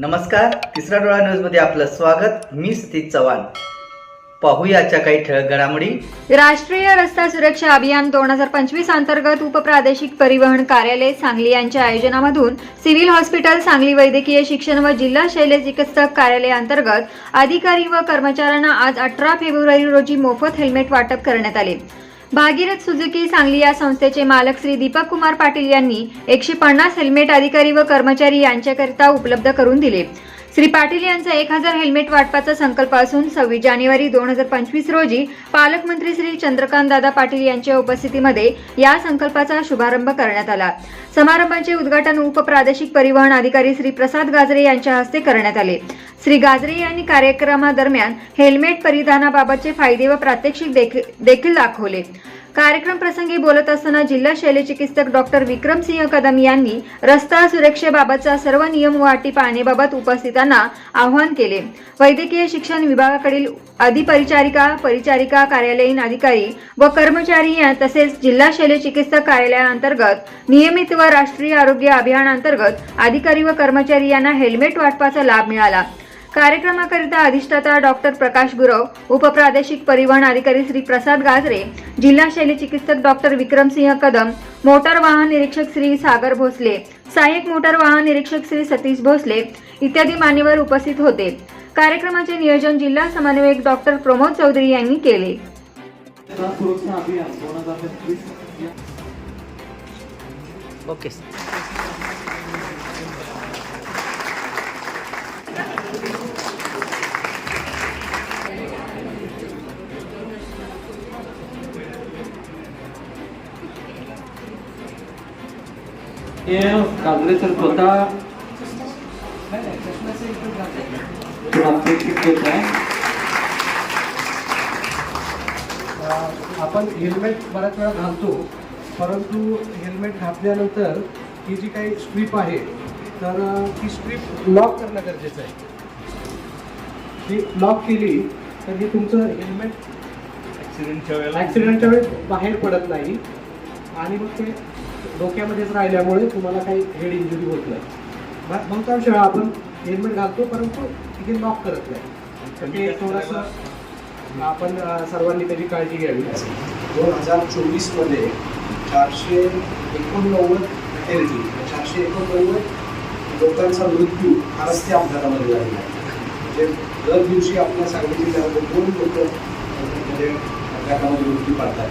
नमस्कार तिसरा डोळा न्यूजमध्ये आपलं स्वागत. मी सतीश चव्हाण. पाहूयाच्या काही ठळक घडामोडी. राष्ट्रीय रस्ता सुरक्षा अभियान दोन हजार पंचवीस अंतर्गत उपप्रादेशिक परिवहन कार्यालय सांगली यांच्या आयोजनामधून सिव्हिल हॉस्पिटल सांगली वैद्यकीय शिक्षण व जिल्हा शैल्य चिकित्सक कार्यालय अंतर्गत अधिकारी व कर्मचाऱ्यांना आज अठरा फेब्रुवारी रोजी मोफत हेल्मेट वाटप करण्यात आले. भागीरथ सुझुकी सांगली या संस्थेचे मालक श्री दीपक कुमार पाटील यांनी एकशे पन्नास हेल्मेट अधिकारी व कर्मचारी यांच्याकरिता उपलब्ध करून दिले. श्री पाटील यांचा एक हजार हेल्मेट वाटपाचा संकल्प असून सव्वीस जानेवारी दोन हजार पंचवीस रोजी पालकमंत्री श्री चंद्रकांत दादा पाटील यांच्या उपस्थितीमध्ये या संकल्पाचा शुभारंभ करण्यात आला. समारंभाचे उद्घाटन उपप्रादेशिक परिवहन अधिकारी श्री प्रसाद गाजरे यांच्या हस्ते करण्यात आले. श्री गाजरे यांनी कार्यक्रमादरम्यान हेल्मेट परिधानाबाबतचे फायदे व प्रात्यक्षिक देखील देखील दाखवले. कार्यक्रम प्रसंगी बोलत असताना जिल्हा शल्यचिकित्सक डॉक्टर विक्रमसिंह कदम यांनी रस्ता सुरक्षेबाबतचा सर्व नियम व अटी उपस्थितांना आवाहन केले. वैद्यकीय शिक्षण विभागाकडील अधिपरिचारिका परिचारिका कार्यालयीन अधिकारी व कर्मचारी तसेच जिल्हा शल्यचिकित्सक कार्यालयाअंतर्गत नियमित व राष्ट्रीय आरोग्य अभियानांतर्गत अधिकारी व कर्मचारी यांना हेल्मेट वाटपाचा लाभ मिळाला. कार्यक्रमाकरिता अधिष्ठाता डॉक्टर प्रकाश गुरव उपप्रादेशिक परिवहन अधिकारी श्री प्रसाद गाजरे जिल्हा शैली चिकित्सक डॉक्टर विक्रमसिंह कदम मोटार वाहन निरीक्षक श्री सागर भोसले सहाय्यक मोटार वाहन निरीक्षक श्री सतीश भोसले इत्यादी मान्यवर उपस्थित होते. कार्यक्रमाचे नियोजन जिल्हा समन्वयक डॉक्टर प्रमोद चौधरी यांनी केले. ओके. हे काजरे सर स्वतः आपण हेल्मेट बऱ्याच वेळा घालतो परंतु हेल्मेट घातल्यानंतर ही जी काही स्ट्रीप आहे तर ती स्ट्रीप लॉक करणं गरजेचं आहे. ती लॉक केली तर हे तुमचं हेल्मेट ॲक्सिडेंटच्या वेळेस बाहेर पडत नाही. आणि मग ते डोक्यामध्येच राहिल्यामुळे तुम्हाला काही हेड इंजुरी होत नाही. बहुतांश वेळा आपण हेल्मेट घालतो परंतु हे लॉक करत नाही. ते थोडंसं आपण सर्वांनी त्याची काळजी घ्यावी. दोन हजार चोवीसमध्ये चारशे एकोणनव्वद फॅटेलिटी चारशे एकोणनव्वद लोकांचा मृत्यू हा रस्ते अपघातामध्ये झालेला आहे. म्हणजे दर दिवशी आपल्या सांगली जिल्ह्यामध्ये दोन लोक म्हणजे अपघातामध्ये मृत्यू पाडतात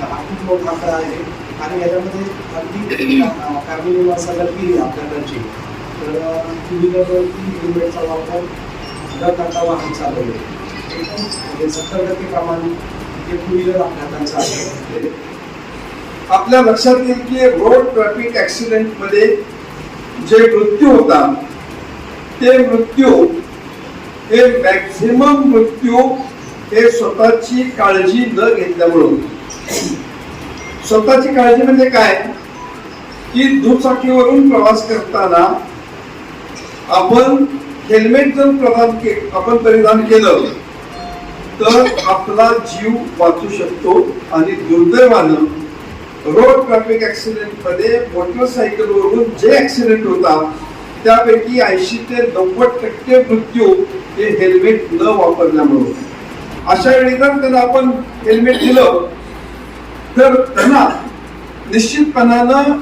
हा खूप मोठा आकडा आहे आणि याच्यामध्ये अगदी फॅमिली माणसाला की अपघाताची तर टू व्हीलरवरती हेल्मेटचा वापर न करता वाहन चालवले एकूण म्हणजे सत्तर टक्के प्रमाण हे टू व्हीलर अपघातांचं आहे आपल्या लक्षात येईल की रोड ट्रॅफिक ऍक्सिडेंटमध्ये जे मृत्यू होतात ते मृत्यू हे मॅक्झिमम मृत्यू हे स्वतःची काळजी न घेतल्यामुळे होते. स्वतःची काळजी म्हणजे काय? की दुचाकीवरून प्रवास करताना आपण हेल्मेट जर प्रदान के आपण परिधान केलं तर आपला जीव वाचू शकतो आणि दुर्दैवानं रोड ट्रॅफिक ऍक्सिडेंटमध्ये मोटरसायकलवरून जे ऍक्सिडेंट होतात त्यापैकी ऐंशी ते नव्वद टक्के मृत्यू हे हेल्मेट न वापरल्यामुळे. अशा वेळी जर त्याला आपण हेल्मेट दिलं तर त्यांना निश्चितपणानं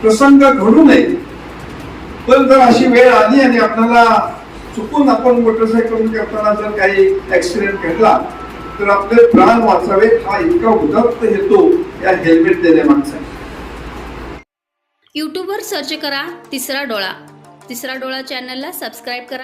प्रसंग घडू नये. पण जर अशी वेळ आली आणि आपल्याला चुकून आपण मोटरसायकल करताना म्हणजे जर काही ऍक्सिडेंट घडला तर आपले प्राण वाचावे हा इतका उदात्त हेतू या हेल्मेट देण्यामागचा आहे यूट्यूबवर सर्च करा तिसरा डोळा. तिसरा डोळा चॅनलला सबस्क्राईब करा.